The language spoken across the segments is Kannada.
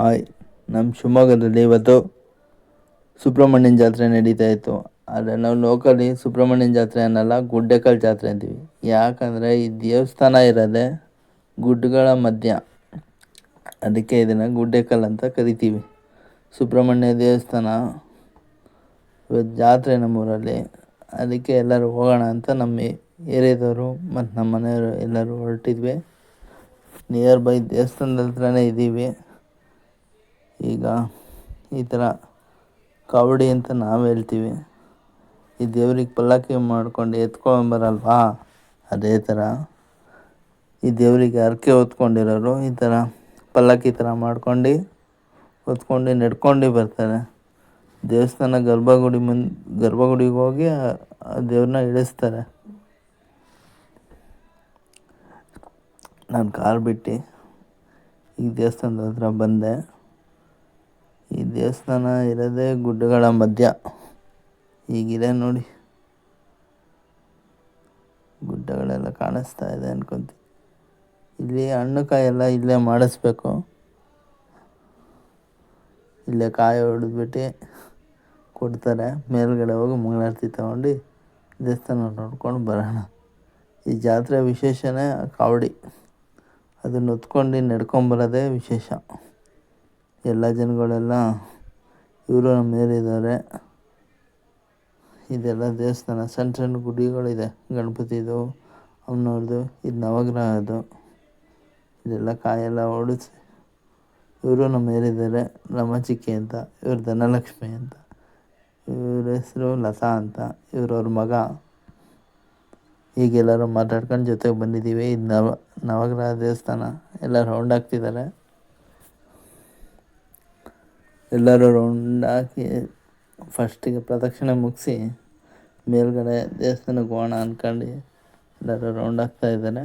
ಹಾಯ್ ನಮ್ಮ ಶಿವಮೊಗ್ಗದಲ್ಲಿ ಇವತ್ತು ಸುಬ್ರಹ್ಮಣ್ಯನ ಜಾತ್ರೆ ನಡೀತಾ ಇತ್ತು. ಆದರೆ ನಾವು ಲೋಕಲಿ ಸುಬ್ರಹ್ಮಣ್ಯನ ಜಾತ್ರೆ ಅನ್ನಲ್ಲ, ಗುಡ್ಡೆಕಲ್ ಜಾತ್ರೆ ಅಂತೀವಿ. ಯಾಕಂದರೆ ಈ ದೇವಸ್ಥಾನ ಇರೋದೇ ಗುಡ್ಡಗಳ ಮಧ್ಯ. ಅದಕ್ಕೆ ಇದನ್ನು ಗುಡ್ಡೆಕಲ್ ಅಂತ ಕರಿತೀವಿ. ಸುಬ್ರಹ್ಮಣ್ಯ ದೇವಸ್ಥಾನ ಇವತ್ತು ಜಾತ್ರೆ ನಮ್ಮೂರಲ್ಲಿ. ಅದಕ್ಕೆ ಎಲ್ಲರೂ ಹೋಗೋಣ ಅಂತ ನಮ್ಮ ಏರಿಯಾದವರು ಮತ್ತು ನಮ್ಮ ಮನೆಯವರು ಎಲ್ಲರೂ ಹೊರಟಿದ್ವಿ. ನಿಯರ್ ಬೈ ದೇವಸ್ಥಾನದ ಹತ್ರನೇ ಇದ್ದೀವಿ ಈಗ ಈ ಥರ ಕಾವಡಿ ಅಂತ ನಾವು ಹೇಳ್ತೀವಿ. ಈ ದೇವ್ರಿಗೆ ಪಲ್ಲಕ್ಕಿ ಮಾಡ್ಕೊಂಡು ಎತ್ಕೊಂಬರಲ್ವಾ? ಅದೇ ಥರ ಈ ದೇವರಿಗೆ ಹರಕೆ ಹೊತ್ಕೊಂಡಿರೋರು ಈ ಥರ ಪಲ್ಲಕ್ಕಿ ಥರ ಮಾಡ್ಕೊಂಡು ಹೊತ್ಕೊಂಡು ನಡ್ಕೊಂಡು ಬರ್ತಾರೆ. ದೇವಸ್ಥಾನ ಗರ್ಭಗುಡಿ ಮುಂದೆ ಗರ್ಭಗುಡಿಗೆ ಹೋಗಿ ಆ ದೇವ್ರನ್ನ ಇಳಿಸ್ತಾರೆ. ನಾನು ಕಾರ್ ಬಿಟ್ಟು ಈ ದೇವಸ್ಥಾನದ ಹತ್ರ ಬಂದೆ. ದೇವಸ್ಥಾನ ಇರೋದೇ ಗುಡ್ಡಗಳ ಮಧ್ಯ. ಈಗಿದೆ ನೋಡಿ. ಗುಡ್ಡಗಳೆಲ್ಲ ಕಾಣಿಸ್ತಾ ಇದೆ ಅನ್ಕೊಂತೀನಿ. ಇಲ್ಲಿ ಹಣ್ಣು ಕಾಯೆಲ್ಲ ಇಲ್ಲೇ ಮಾಡಿಸ್ಬೇಕು. ಇಲ್ಲೇ ಕಾಯಿ ಹೊಡೆದ್ಬಿಟ್ಟು ಕೊಡ್ತಾರೆ. ಮೇಲ್ಗಡೆ ಹೋಗಿ ಮಂಗಳಾರತಿ ತಗೊಂಡು ದೇವಸ್ಥಾನ ನೋಡ್ಕೊಂಡು ಬರೋಣ. ಈ ಜಾತ್ರೆ ವಿಶೇಷನೇ ಕಾವಡಿ ಅದನ್ನು ಹೊತ್ಕೊಂಡು ನಡ್ಕೊಂಬರೋದೇ ವಿಶೇಷ. ಎಲ್ಲ ಜನಗಳೆಲ್ಲ ಇವರು ನಮ್ಮ ಮೇಲಿದ್ದಾರೆ ಇದೆಲ್ಲ ದೇವಸ್ಥಾನ, ಸಣ್ಣ ಸಣ್ಣ ಗುಡಿಗಳಿದೆ. ಗಣಪತಿದು ಅಮ್ಮನವ್ರದ್ದು, ಇದು ನವಗ್ರಹದ್ದು ಇದೆಲ್ಲ ಕಾಯೆಲ್ಲ ಓಡಿಸಿ ಇವರು ನಮ್ಮ ಮೇಲಿದ್ದಾರೆ ರಮಚಿಕ್ಕಿ ಅಂತ, ಇವರು ಧನಲಕ್ಷ್ಮಿ ಅಂತ, ಇವ್ರ ಹೆಸರು ಲತಾ ಅಂತ ಇವ್ರವ್ರ ಮಗ. ಈಗೆಲ್ಲರೂ ಮಾತಾಡ್ಕೊಂಡು ಜೊತೆಗೆ ಬಂದಿದ್ದೀವಿ. ಇದು ನವ, ನವಗ್ರಹ ದೇವಸ್ಥಾನ. ಎಲ್ಲ ರೌಂಡ್ ಆಗ್ತಿದ್ದಾರೆ. ಎಲ್ಲರೂ ರೌಂಡ್ ಹಾಕಿ ಫಸ್ಟಿಗೆ ಪ್ರದಕ್ಷಿಣೆ ಮುಗಿಸಿ ಮೇಲ್ಗಡೆ ದೇವಸ್ಥಾನಕ್ಕೆ ಹೋಗೋಣ ಅಂದ್ಕೊಂಡು ಎಲ್ಲರೂ ರೌಂಡ್ ಇದ್ದಾರೆ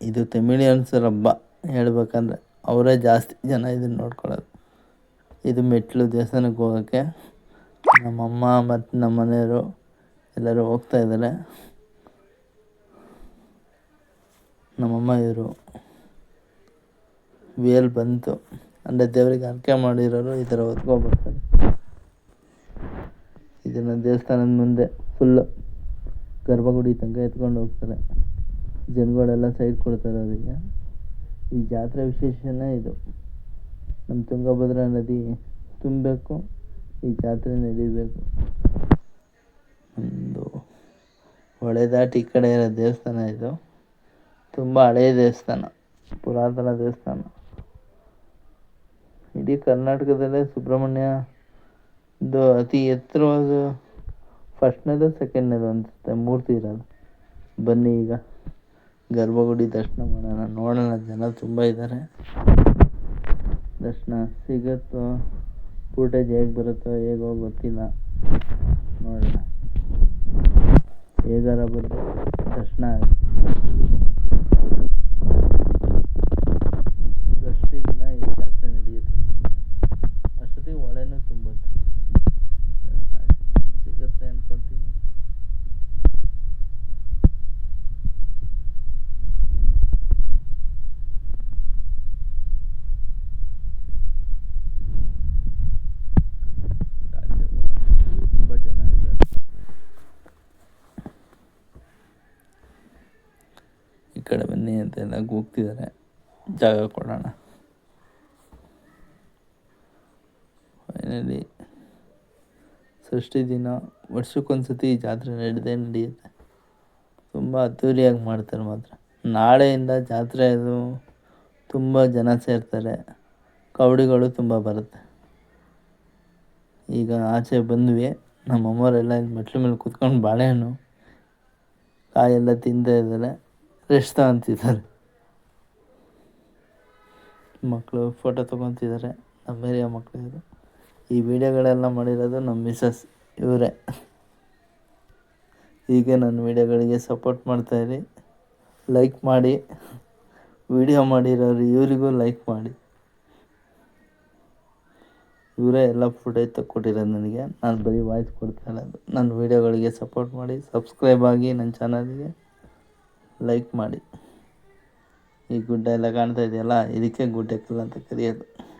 ಇದು ತಮಿಳಿಯನ್ಸರ ಹಬ್ಬ ಹೇಳ್ಬೇಕಂದ್ರೆ ಅವರೇ ಜಾಸ್ತಿ ಜನ ಇದನ್ನು ನೋಡ್ಕೊಳ್ಳೋದು. ಇದು ಮೆಟ್ಲು ದೇವಸ್ಥಾನಕ್ಕೆ ಹೋಗೋಕ್ಕೆ ನಮ್ಮಮ್ಮ ಮತ್ತು ನಮ್ಮ ಮನೆಯವರು ಎಲ್ಲರೂ ಹೋಗ್ತಾ ಇದ್ದಾರೆ. ನಮ್ಮಮ್ಮ ಇವರು. ವೇಲ್ ಬಂತು. ಅಂದರೆ ದೇವರಿಗೆ ಹರಕೆ ಮಾಡಿರೋರು ಈ ಥರ ಹೊತ್ಕೊಬರ್ತಾರೆ. ಇದನ್ನು ದೇವಸ್ಥಾನದ ಮುಂದೆ ಫುಲ್ಲು ಗರ್ಭಗುಡಿ ತನಕ ಎತ್ಕೊಂಡು ಹೋಗ್ತಾರೆ. ಜನಗಳೆಲ್ಲ ಸೈಡ್ ಕೊಡ್ತಾರೆ ಅವರಿಗೆ ಈ ಜಾತ್ರೆ ವಿಶೇಷನೇ ಇದು. ನಮ್ಮ ತುಂಗಭದ್ರಾ ನದಿ ತುಂಬಬೇಕು, ಈ ಜಾತ್ರೆ ನಡೀಬೇಕು. ಒಂದು ಹೊಳೆ ದಾಟಿ ಈ ಕಡೆ ಇರೋ ದೇವಸ್ಥಾನ ಇದು. ತುಂಬ ಹಳೆಯ ದೇವಸ್ಥಾನ, ಪುರಾತನ ದೇವಸ್ಥಾನ. ಇಡೀ ಕರ್ನಾಟಕದಲ್ಲೇ ಸುಬ್ರಹ್ಮಣ್ಯ ಇದು ಅತಿ ಎತ್ತರವಾದ ಫಸ್ಟ್ನೇದು ಸೆಕೆಂಡ್ನೇದು ಅನಿಸುತ್ತೆ, ಮೂರ್ತಿ ಇರೋದು. ಬನ್ನಿ ಈಗ. ಗರ್ಭಗುಡಿ ದರ್ಶನ ಮಾಡೋಣ. ನೋಡೋಣ, ಜನ ತುಂಬ ಇದ್ದಾರೆ ದರ್ಶನ ಸಿಗುತ್ತೋ ಫೂಟೇಜ್ ಹೇಗೆ ಬರುತ್ತೋ, ಹೇಗೋ ಗೊತ್ತಿಲ್ಲ ನೋಡೋಣ. ಹೇಗಾರ ಬರುತ್ತೆ ದರ್ಶನ ಅಷ್ಟೇ ದಿನ ಈ ಜಾತ್ರೆ ನಡೆಯುತ್ತೆ ಅಷ್ಟೊತ್ತಿಗೆ ಹೊಳೆನೂ ತುಂಬುತ್ತೆ ದರ್ಶನ ಸಿಗುತ್ತೆ ಅನ್ಕೊತೀನಿ ತುಂಬ ಜನ ಇದ್ದಾರೆ ಈ ಕಡೆ ಬನ್ನಿ ಅಂತೆಲ್ಲ ಕೂಗ್ತಿದ್ದಾರೆ ಜಾಗ ಕೊಡೋಣ. ಫೈನಲಿ ಸೃಷ್ಟಿ ದಿನ. ವರ್ಷಕ್ಕೊಂದ್ಸತಿ ಈ ಜಾತ್ರೆ ನಡೆದೇ ನಡೆಯುತ್ತೆ. ತುಂಬ ಅದ್ದೂರಿಯಾಗಿ ಮಾಡ್ತಾರೆ ಮಾತ್ರ. ನಾಳೆಯಿಂದ ಜಾತ್ರೆ ಅದು ತುಂಬ ಜನ ಸೇರ್ತಾರೆ. ಕವಡಿಗಳು ತುಂಬ ಬರುತ್ತೆ. ಈಗ ಆಚೆ ಬಂದ್ವಿ. ನಮ್ಮ ಅಮ್ಮವರೆಲ್ಲ ಇಲ್ಲಿ ಮೆಟ್ಲ ಮೇಲೆ ಕೂತ್ಕೊಂಡು ಬಾಳೆಹಣ್ಣು ಕಾಯೆಲ್ಲ ತಿಂತಾ ಇದ್ದಾರೆ. ರೆಸ್ಟ್ ಅಂತಿದ್ದಾರೆ ಮಕ್ಕಳು ಫೋಟೋ ತೊಗೊತಿದ್ದಾರೆ. ನಮ್ಮ ಏರಿಯಾ ಮಕ್ಕಳು ಇವರು ಈ ವಿಡಿಯೋಗಳೆಲ್ಲ ಮಾಡಿರೋದು ನಮ್ಮ ಮಿಸಸ್ ಇವರೇ. ಹೀಗೆ ನನ್ನ ವಿಡಿಯೋಗಳಿಗೆ ಸಪೋರ್ಟ್ ಮಾಡ್ತಾಯಿರಿ ಲೈಕ್ ಮಾಡಿ. ವಿಡಿಯೋ ಮಾಡಿರೋರು ಇವರಿಗೂ ಲೈಕ್ ಮಾಡಿ. ಇವರೇ ಎಲ್ಲ ಫುಟೇಜ್ ತಕ್ಕೊಟ್ಟಿರೋದು ನನಗೆ. ನಾನು ಬರೀ ವಾಯ್ಸ್ ಕೊಡ್ತಾ ಇರೋದು. ನನ್ನ ವೀಡಿಯೋಗಳಿಗೆ ಸಪೋರ್ಟ್ ಮಾಡಿ. ಸಬ್ಸ್ಕ್ರೈಬ್ ಆಗಿ ನನ್ನ ಚಾನಲ್ಗೆ ಲೈಕ್ ಮಾಡಿ. ಈ ಗುಡ್ಡ ಎಲ್ಲ ಕಾಣ್ತಾ ಇದೆಯಲ್ಲ? ಇದಕ್ಕೆ ಗುಡ್ಡೆಕಲ್ ಅಂತ ಕರೆಯೋದು.